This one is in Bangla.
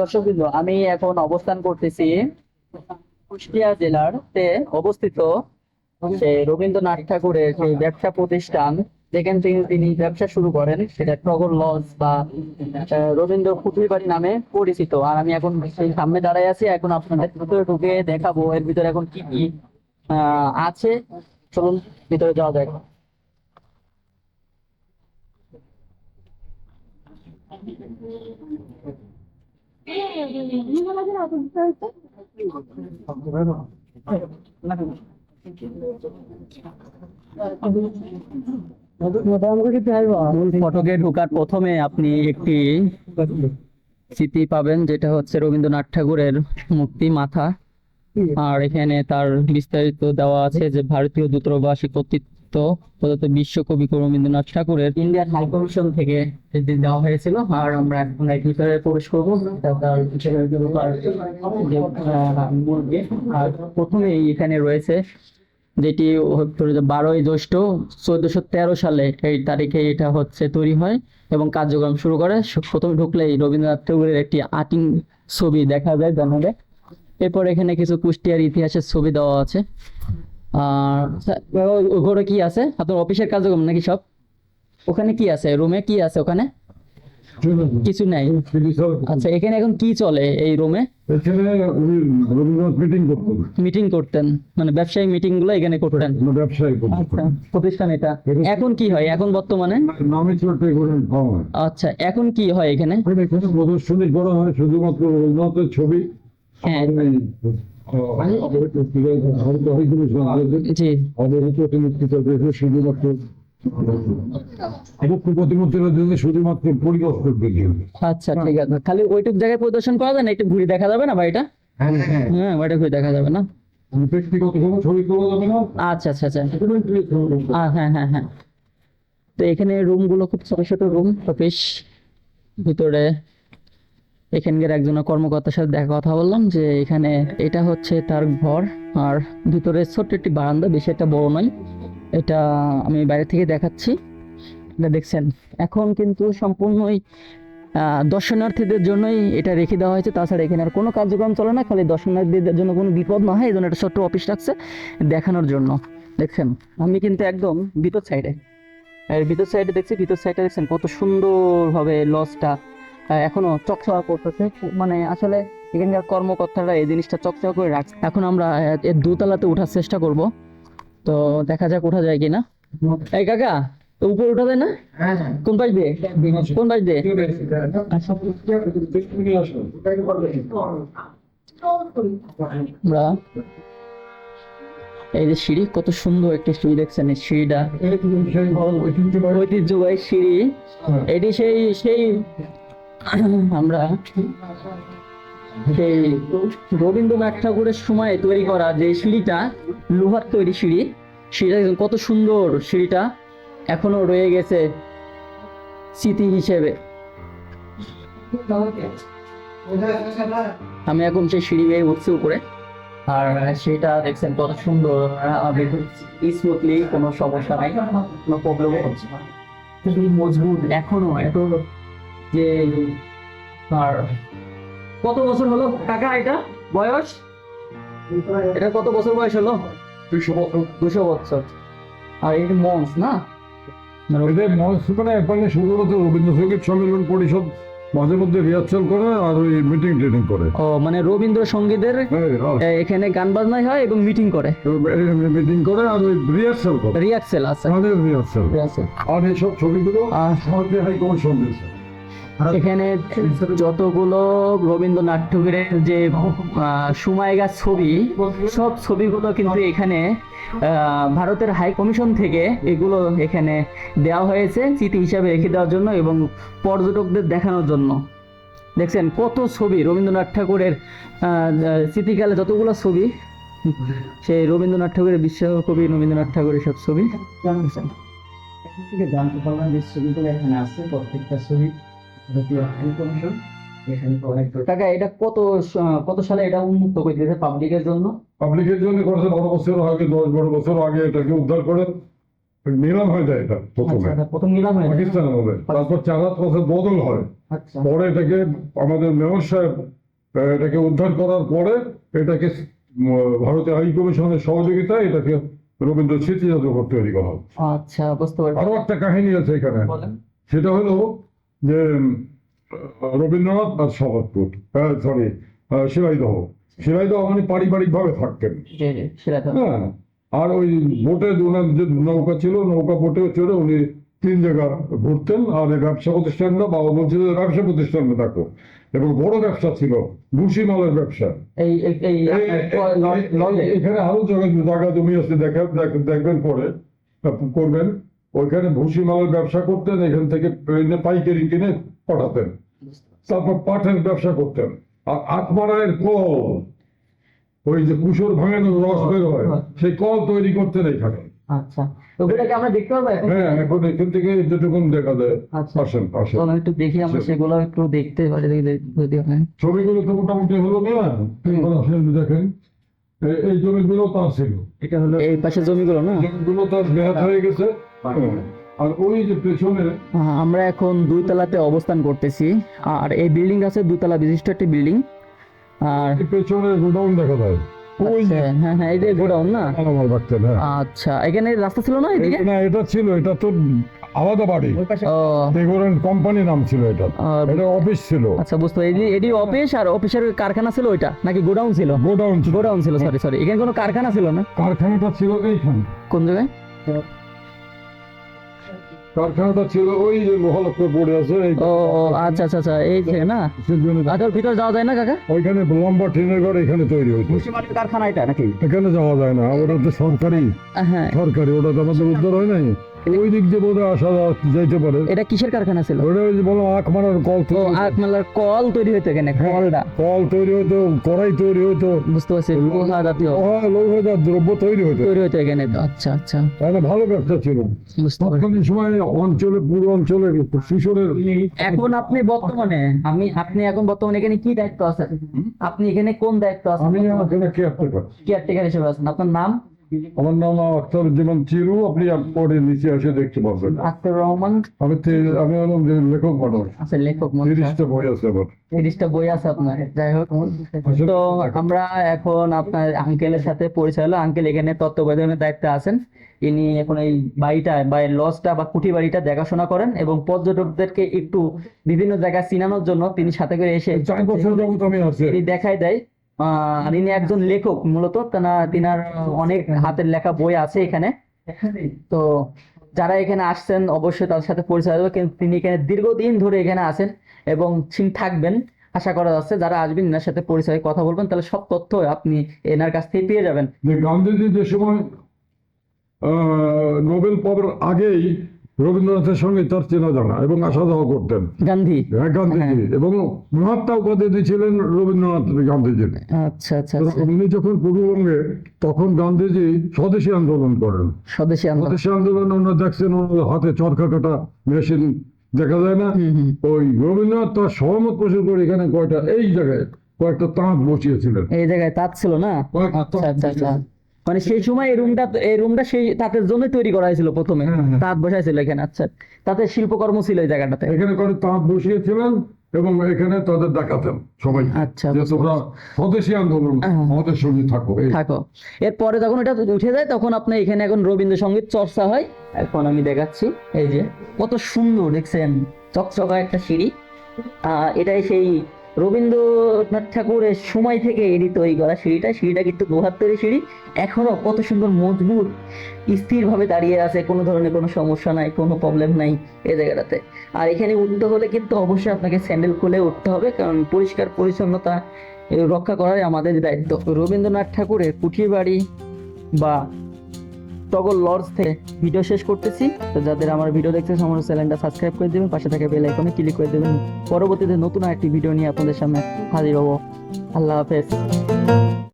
দর্শকবৃন্দ, আমি এখন অবস্থান করতেছি কুষ্টিয়া জেলার তে অবস্থিত রবীন্দ্রনাথ ঠাকুরের যে ব্যবসা প্রতিষ্ঠান, যেখান থেকে তিনি ব্যবসা শুরু করেন, সেটা টগর লজ বা রবীন্দ্র পুতুল বাড়ি নামে পরিচিত। আর আমি এখন সেই সামনে দাঁড়ায় আছি, এখন আপনাদের ভিতরে ঢুকে দেখাবো এর ভিতরে এখন কি কি আছে। চলুন, ভিতরে যাওয়া যাক। মূল ফটকে ঢোকার প্রথমে আপনি একটি স্মৃতি পাবেন, যেটা হচ্ছে রবীন্দ্রনাথ ঠাকুরের মূর্তি মাথা। আর এখানে তার বিস্তারিত দেওয়া আছে যে ভারতীয় দূতাবাসী কর্তৃত্ব প্রদত্ত বিশ্বকবি রবীন্দ্রনাথ ঠাকুরের ইন্ডিয়ান হাই কমিশন থেকে দেওয়া হয়েছিল। আর আমরা এখন এর ভিতরে প্রবেশ করব। আর প্রথমেই এখানে রয়েছে যেটি বারোই জ্যৈষ্ঠ চোদ্দশো তেরো সালে এই তারিখে এটা হচ্ছে তৈরি হয় এবং কার্যক্রম শুরু করে। প্রথমে ঢুকলেই রবীন্দ্রনাথ ঠাকুরের একটি আর্টিং ছবি দেখা যায় জানালে। এরপর এখানে কিছু কুষ্টিয়ার ইতিহাসের ছবি দেওয়া আছে। ওখানে কি আছে? আপনার অফিসের কার্যক্রম নাকি সব? ওখানে কি আছে? রুমে কি আছে ওখানে? কিছু নাই। আচ্ছা এখানে এখন কি চলে এই রুমে মিটিং করতেন। মানে ব্যবসায়ী মিটিংগুলো এখানে করতেন। আচ্ছা প্রতিষ্ঠান এটা। এখন কি হয়? এখন বর্তমানে? আচ্ছা এখন কি হয় এখানে? প্রদর্শনী করা হয় শুধুমাত্র ছবি। হ্যাঁ। অবহিত শুধুমাত্র আচ্ছা ঠিক আছে। খালি ওইটুক জায়গায় প্রদর্শন করা যায় না? একটু ঘুরে দেখা যাবে না বাড়িটা হ্যাঁ হ্যাঁ হ্যাঁ। বাড়িটা ঘুরে দেখা যাবে না? ব্যক্তিগত কোনো ছবি তোলা যাবে না। আচ্ছা আচ্ছা আচ্ছা। হ্যাঁ হ্যাঁ হ্যাঁ। তো এখানে রুমগুলো খুব ছোট ছোট রুম অফিস ভিতরে এখানকার একজন কর্মকর্তার সাথে দেখা কথা বললাম যে এখানে এটা হচ্ছে তার ঘর আর ভিতরে ছোট্ট একটি বারান্দা, বেশি একটা বড় নয়। এটা আমি বাইরে থেকে দেখাচ্ছি। এটা দেখছেন, এখন কিন্তু সম্পূর্ণই দর্শনার্থীদের জন্যই এটা রেখে দেওয়া হয়েছে। তাছাড়া এখানে আর কোনো কার্যক্রম চলে না, খালি দর্শনার্থীদের জন্য কোনো বিপদ না হয়, এই জন্য একটা ছোট্ট অফিস রাখছে দেখানোর জন্য। দেখছেন, আমি কিন্তু একদম ভিতর সাইডে এর ভিতর সাইডে দেখছি, ভিতর সাইডে দেখছেন কত সুন্দরভাবে লসটা এখনও চকচকা করতেছে। মানে আসলে এখানকার কর্মকর্তারা এই জিনিসটা চকচকা করে রাখছে। এখন আমরা এর দোতলাতে ওঠার চেষ্টা করব। তো দেখা যাক ওঠা যায় কিনা। এই কাকা উপরে ওঠা যায় না? কোন পাশ দিয়ে? কোন পাশ দিয়ে? আমরা এই যে সিঁড়ি কত সুন্দর একটা সিঁড়ি দেখছেন এই সিঁড়িটা। ঐতিহ্যবাহী সিঁড়ি। এটি সেই সেই আমরা সেই রবীন্দ্রনাথ ঠাকুরের সময় তৈরি করা যে সিঁড়িটা, লোহার তৈরি সিঁড়ি দেখুন কত সুন্দর সিঁড়িটা এখনও রয়ে গেছে স্মৃতি হিসেবে। আমি এখন সেই সিঁড়ি বেয়ে উঠছি উপরে। আর সেটা দেখছেন কত সুন্দর। স্মুথলি কোনো সমস্যা নাই, কোনো প্রবলেম হচ্ছে না। মজবুত, এখনও এত যে আর কত বছর হলো? কাকা এটা বয়স? এটা কত বছর বয়স হলো? দুইশো বছর। দুশো বছর। আর এই মঞ্চ না? মঞ্চ মানে এখানে শুধুমাত্র রবীন্দ্রসঙ্গীত সম্মেলন পরিষদ মাঝে মধ্যে রিহার্সাল করে আর ওই মিটিং টিটিং করে। ও মানে রবীন্দ্রসঙ্গীতের এখানে গান বাজনাই হয় এবং মিটিং করে। মিটিং করে আর ওই রিহার্সাল করে। রিয়াক্সেল আছে আমাদের রিহার্সাল আর এইসব ছবিগুলো হাই কমিশন দিয়েছে। এখানে যতগুলো রবীন্দ্রনাথ ঠাকুরের যে আহ, সময়গাছ ছবি সব ছবিগুলো কিন্তু এখানে ভারতের হাই কমিশন থেকে এগুলো এখানে দেওয়া হয়েছে স্মৃতি হিসাবে রেখে দেওয়ার জন্য এবং পর্যটকদের দেখানোর জন্য। দেখছেন কত ছবি রবীন্দ্রনাথ ঠাকুরের আহ, স্মৃতিকালে যতগুলো ছবি সেই রবীন্দ্রনাথ ঠাকুরের বিশ্বকবি রবীন্দ্রনাথ ঠাকুরের সব ছবি। থেকে জানতে পারলাম যে ছবিগুলো এখানে আছে প্রত্যেকটা ছবি। কমিশন কাকা এটা কত কত সালে এটা উন্মুক্ত করে দিয়েছে পাবলিকের জন্য? পাবলিকের জন্য করেছে বারো বছর আগে দশ বারো বছর আগে এটাকে উদ্ধার করে। নিলাম হয়ে যায় এটা প্রথমে। আচ্ছা প্রথম নিলাম হয়ে যায়। পাকিস্তান হবে তারপর পথে বদল হয়। আচ্ছা। পরে এটাকে আমাদের মেয়র সাহেব এটাকে উদ্ধার করার পরে এটাকে উম, ভারতীয় হাই কমিশনের সহযোগিতায় এটাকে রবীন্দ্র স্মৃতি জাদুঘর তৈরি করা হয়। আচ্ছা বুঝতে পারছি। আরও একটা কাহিনী আছে এখানে। বলেন। সেটা হলো যে রবীন্দ্রনাথ আর সহদপুর সরি শিলাইদহ। শিলাইদহ মানে পারিবারিক ভাবে থাকতেন হ্যাঁ আর ওই বোটে ওনার যে নৌকা ছিল নৌকা বোটে চড়ে উনি তিন জায়গা ঘুরতেন আর ব্যবসা প্রতিষ্ঠানটা বাবা বলছিল ব্যবসা প্রতিষ্ঠানে থাকো। এবং বড় ব্যবসা ছিল ভুসি মালের ব্যবসা। এখানে আরও জায়গা জমি আছে দেখ- দেখবেন পরে করবেন। ওইখানে ভুসি মালের ব্যবসা করতেন এখান থেকে এনে পাইকারি কিনে পাঠাতেন। তারপর পাটের ব্যবসা করতেন। আর আটমারায়ের কল ওই যে কুসর ভাঙানোর রস বের হয় সেই কল তৈরি করতেন এখানে। আচ্ছা ওগুলোকে আমরা দেখতে পারব হ্যাঁ এখন এখান থেকে যেটুকুন দেখা যায় আচ্ছা। আসেন আসেন। চলো একটু দেখি আমরা সেগুলো একটু দেখতে পারি দেখি দেখি যদি হয়। ছবিগুলো তো মোটামুটি হলো না? দেখেন। এই- জমিগুলো তার ছিল। এটা হলো এই পাশে জমিগুলো না? জমিগুলো তার বেহাত হয়ে গেছে। হ্যাঁ। আর ওই যে পেছনে হ্যাঁ, আমরা এখন দুই তলাতে অবস্থান করতেছি। আর এই বিল্ডিং আছে দুতলা বিশিষ্ট একটি বিল্ডিং। আর পেছনে গোডাউন দেখা যায়। আচ্ছা, হ্যাঁ হ্যাঁ এই যে গোডাউন না? মালামাল রাখতেন আচ্ছা এখানে রাস্তা ছিল না এদিকে? না এটা ছিল এটা তো আলাদা বাড়ি। ওই পাশে কোম্পানি নাম ছিল এটা। এটা অফিস ছিল। আচ্ছা বুঝতে এটি- এটি অফিস আর অফিসের কারখানা ছিল ওইটা? নাকি গোডাউন ছিল? গোডাউন গোডাউন ছিল সরি সরি এখানে কোনো কারখানা ছিল না? কারখানাটা ছিল এইখানে। কোন জায়গায়? কারখানাটা ছিল ওই যে মহালক্ষ্মী বোর্ডে আছে ও ও, আচ্ছা আচ্ছা আচ্ছা এই যে না? আচ্ছা ভিতরে যাওয়া যায় না কাকা? ওইখানে লম্বা ট্রেনের ঘর এখানে তৈরি মুসিমানের কারখানা এটা নাকি? এখানে যাওয়া যায় না ওটা তো সরকারি। হ্যাঁ। সরকারি ওটা তো আমাদের উদ্ধার হয় নাই। ওই দিক দিয়ে বোধহয় আসা যাইতে পারে। এটা কিসের কারখানা ছিল? ওটা ওই যে কল হতো। কল তৈরি হইতো এখানে কলটা? কল তৈরি হতো কড়াই তৈরি হতো। বুঝতে পারছি লোহা জাতীয়। লোহা লৌহজাত দ্রব্য তৈরি হতো তৈরি হইতো এখানে আচ্ছা আচ্ছা। তাহলে ভালো ব্যবসা ছিল। তৎকালীন সময় অঞ্চলে পুরো অঞ্চলে শিশরের এখন আপনি বর্তমানে আমি আপনি এখন বর্তমানে এখানে কি দায়িত্ব আছেন? আপনি এখানে কোন দায়িত্ব আছেন? আমি এখানে কেয়ারটেকার কেয়ারটেকার হিসেবে আছেন। আপনার নাম? আমার নাম আখতারুজ্জামান চিরু আপনি পরে নিচে এসে দেখতে পাবেন আখতার রহমান। আমি আমি হলাম লেখক মানুষ। আচ্ছা লেখক মনে তিরিশটা বই আছে আমার। তিরিশটা বই আছে আপনার যাই হোক। তো আমরা এখন আপনার আঙ্কেলের সাথে পরিচয় হলো। আঙ্কেল এখানে তত্ত্বাবধানের দায়িত্বে আছেন। ইনি এখন এই বাড়িটা বা লজটা বা কুঠি বাড়িটা দেখাশোনা করেন এবং পর্যটকদেরকে একটু বিভিন্ন জায়গায় চিনানোর জন্য তিনি সাথে করে এসে আমি আছি। তিনি একজন লেখক মূলত। তিনার অনেক হাতের লেখা বই আছে এখানে। তো যারা এখানে আসছেন অবশ্যই তার সাথে পরিচয় হবে কিন্তু তিনি এখানে দীর্ঘদিন ধরে এখানে আছেন এবং থাকবেন। আশা করা যাচ্ছে যারা আসবেন, এনার সাথে পরিচয় কথা বলবেন, তাহলে সব তথ্য আপনি এনার কাছ থেকে পেয়ে যাবেন। গান্ধীজি যে সময় নোবেল পাওয়ার আগেই রবীন্দ্রনাথের সঙ্গে তার চেনা জানা এবং আসা যাওয়া করতেন। গান্ধী। হ্যাঁ, গান্ধীজি। এবং মহাত্মা উপাধি দিয়েছিলেন রবীন্দ্রনাথ গান্ধীজির। আচ্ছা আচ্ছা আচ্ছা। উনি যখন পূর্ববঙ্গে তখন গান্ধীজি স্বদেশী আন্দোলন করেন। স্বদেশী আন্দোলন। স্বদেশী আন্দোলন ওনারা দেখছেন ওনার হাতে চরকা কাটা মেশিন দেখা যায় না? ওই রবীন্দ্রনাথ তার সহমত পোষণ করে এখানে কয়টা এই জায়গায় কয়েকটা তাঁত বসিয়েছিলেন। এই জায়গায় তাঁত ছিল না? আচ্ছা আচ্ছা আচ্ছা। মানে সেই সময় এই রুমটা এই রুমটা সেই তাঁতের জন্য তৈরি করা হয়েছিল প্রথমে। হ্যাঁ, হ্যাঁ। তাঁত বসাইছিল এখানে আচ্ছা। তাঁতের শিল্পকর্ম ছিল এই জায়গাটাতে। এখানে করে তাঁত বসিয়েছিলেন এবং এখানে তাদের দেখাতেন সবাই। আচ্ছা যে তোমরা স্বদেশী আন্দোলন হ্যাঁ। আমাদের সঙ্গে থাকো। থাকো। এরপরে যখন এটা উঠে যায় তখন আপনার এখানে এখন রবীন্দ্রসঙ্গীত চর্চা হয়। এখন আমি দেখাচ্ছি। এই যে কত সুন্দর দেখছেন চকচকা একটা সিঁড়ি। আহ, এটাই সেই রবীন্দ্রনাথ ঠাকুরের সময় থেকে এটি তৈরি করা সিঁড়িটা সিঁড়িটা কিন্তু লোহার তৈরি সিঁড়ি। এখনও কত সুন্দর মজবুত, স্থিরভাবে দাঁড়িয়ে আছে, কোনো ধরনের কোনো সমস্যা নাই, কোনো প্রবলেম নাই এ জায়গাটাতে। আর এখানে উঠতে হলে কিন্তু অবশ্যই আপনাকে স্যান্ডেল খুলে উঠতে হবে, কারণ পরিষ্কার পরিচ্ছন্নতা রক্ষা করাই আমাদের দায়িত্ব। রবীন্দ্রনাথ ঠাকুরের কুঠি বাড়ি বা টগর লর্জ থেকে ভিডিও শেষ করতেছি। তো যাদের আমার ভিডিও দেখতেছে আমার চ্যানেলটা সাবস্ক্রাইব করে দেবেন, পাশে থাকা বেল আইকনে ক্লিক করে দেবেন। পরবর্তীতে নতুন একটি ভিডিও নিয়ে আপনাদের সামনে হাজির হব। আল্লাহ হাফেজ।